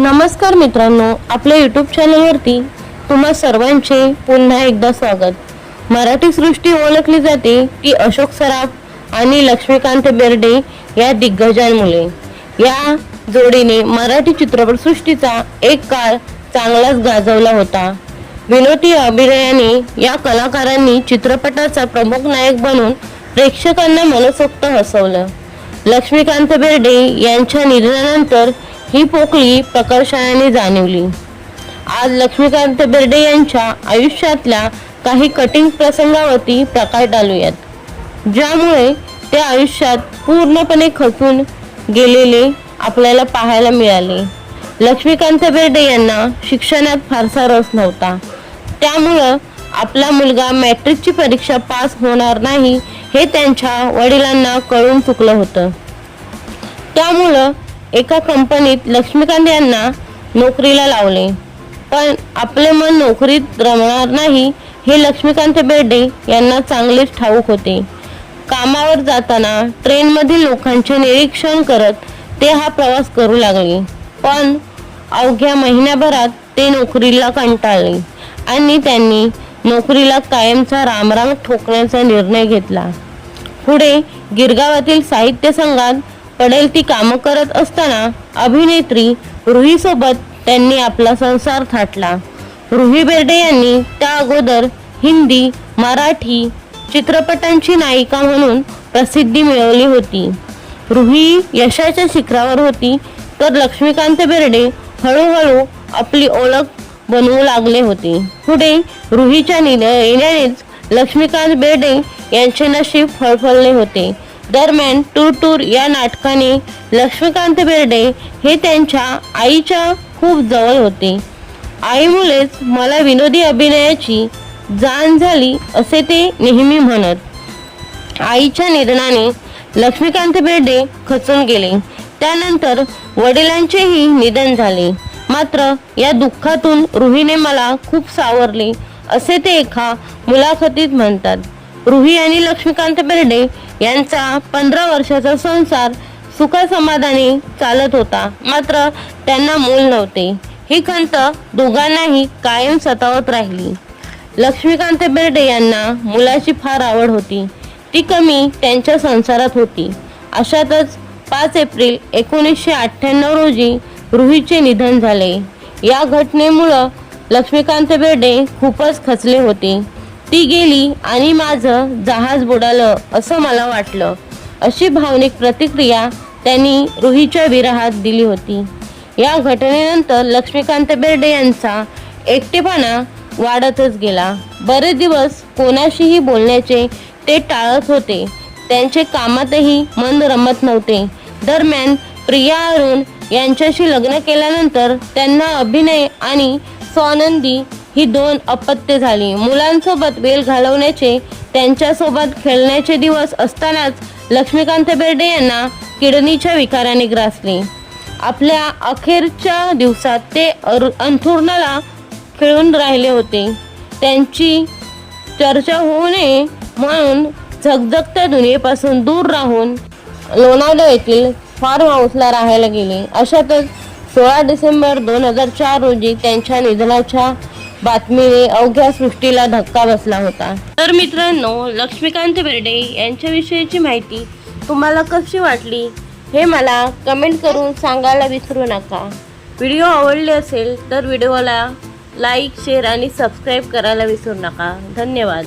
नमस्कार मित्रांनो आपल्या यूट्यूब चॅनलवरती तुम्हा सर्वांचे पुन्हा एकदा स्वागत. मराठी सृष्टी ओळखली जाते ती अशोक सराफ आणि लक्ष्मीकांत बेर्डे या दिग्गजांमुळे. या जोडीने मराठी चित्रपटसृष्टीचा एक काळ चांगलाच गाजवला होता. विनोदी अभिनयाने या कलाकारांनी चित्रपटाचा प्रमुख नायक बनून प्रेक्षकांना मनसोक्त हसवलं. लक्ष्मीकांत बेर्डे यांच्या निधनानंतर ही पोकळी प्रकर्षाने जाणवली. आज लक्ष्मीकांत बेर्डे यांच्या आयुष्यातल्या काही कठीण प्रसंगावरती प्रकाश डालूयात ज्यामुळे ते आयुष्यात पूर्णपणे खचून गेलेले आपल्याला पाहायला मिळाले. लक्ष्मीकांत बेर्डे यांना शिक्षणात फारसा रस नव्हता. त्यामुळं आपला मुलगा मॅट्रिकची परीक्षा पास होणार नाही हे त्यांच्या वडिलांना कळून चुकलं होतं. त्यामुळं एका कंपनीत लक्ष्मीकांत यांना नोकरीला लावले. पण आपले मन नोकरीत रमणार नाही हे लक्ष्मीकांत बेर्डे यांना चांगलेच ठाऊक होते. कामावर जाताना ट्रेनमधील लोकांचे निरीक्षण करत ते हा प्रवास करू लागले. पण अवघ्या महिन्याभरात ते नोकरीला कंटाळले आणि त्यांनी नोकरीला कायमचा रामराम ठोकण्याचा निर्णय घेतला. पुढे गिरगावातील साहित्य संघात पडेल ती कामं करत असताना अभिनेत्री रुहीसोबत त्यांनी आपला संसार थाटला. रुही बेर्डे यांनी त्या अगोदर हिंदी मराठी चित्रपटांची नायिका म्हणून प्रसिद्धी मिळवली होती. रुही यशाच्या शिखरावर होती तर लक्ष्मीकांत बेर्डे हळूहळू आपली ओळख बनवू लागले होते. पुढे रुहीच्या येण्यानेच लक्ष्मीकांत बेर्डे यांचे नशीब फळफळले होते. दरम्यान टूर टूर या नाटकाने लक्ष्मीकांत बेर्डे हे त्यांच्या आईच्या खूप जवळ होते. आईमुळेच मला विनोदी अभिनयाची जाण झाली असे ते नेहमी म्हणत. आईच्या निधनाने लक्ष्मीकांत बेर्डे खचून गेले. त्यानंतर वडिलांचेही निधन झाले. मात्र या दुःखातून रुहीने मला खूप सावरले असे ते एका मुलाखतीत म्हणतात. रुही आणि लक्ष्मीकांत बेर्डे यांचा पंधरा वर्षाचा संसार सुखासमाधानी चालत होता. मात्र त्यांना मूल नव्हते. ही खंत दोघांनाही कायम सतावत राहिली. लक्ष्मीकांत बेर्डे यांना मुलाची फार आवड होती. ती कमी त्यांच्या संसारात होती. अशातच पाच एप्रिल एकोणीसशे अठ्ठ्याण्णव रोजी रुहीचे निधन झाले. या घटनेमुळं लक्ष्मीकांत बेर्डे खूपच खचले होते. ती गेली आणि माझं जहाज बुडालं असं मला वाटलं. अशी भावनिक प्रतिक्रिया त्यांनी रुहीच्या विरहात दिली होती. या घटनेनंतर लक्ष्मीकांत बेर्डे यांचा एकटेपणा वाढतच गेला. बरेच दिवस कोणाशीही बोलण्याचे ते टाळत होते. त्यांचे कामातही मन रमत नव्हते. दरम्यान प्रिया अरुण यांच्याशी लग्न केल्यानंतर त्यांना अभिनय आणि स्वानंदी ही दोन अपत्य झाली. मुलांसोबत वेळ घालवण्याचे त्यांच्यासोबत खेळण्याचे दिवस असतानाच लक्ष्मीकांत बेर्डे यांना किडनीच्या विकाराने ग्रासले. आपल्या अखेरच्या दिवसात ते अरु- अंथरुणाला खेळून राहिले होते. त्यांची चर्चा होऊ नये म्हणून झगझगत्या दुनियेपासून दूर राहून लोणावळा येथील फार्म हाऊसला राहायला गेले. अशातच सोळा डिसेंबर दोन हजार चार रोजी त्यांच्या निधनाच्या बातमीने अवघ्या सृष्टीला धक्का बसला होता. तर मित्रांनो लक्ष्मीकांत बेर्डे यांच्याविषयीची माहिती तुम्हाला कशी वाटली? हे मला कमेंट करून सांगायला विसरू नका. व्हिडिओ आवडले असेल तर व्हिडिओला लाईक शेअर आणि सबस्क्राईब करायला विसरू नका. धन्यवाद.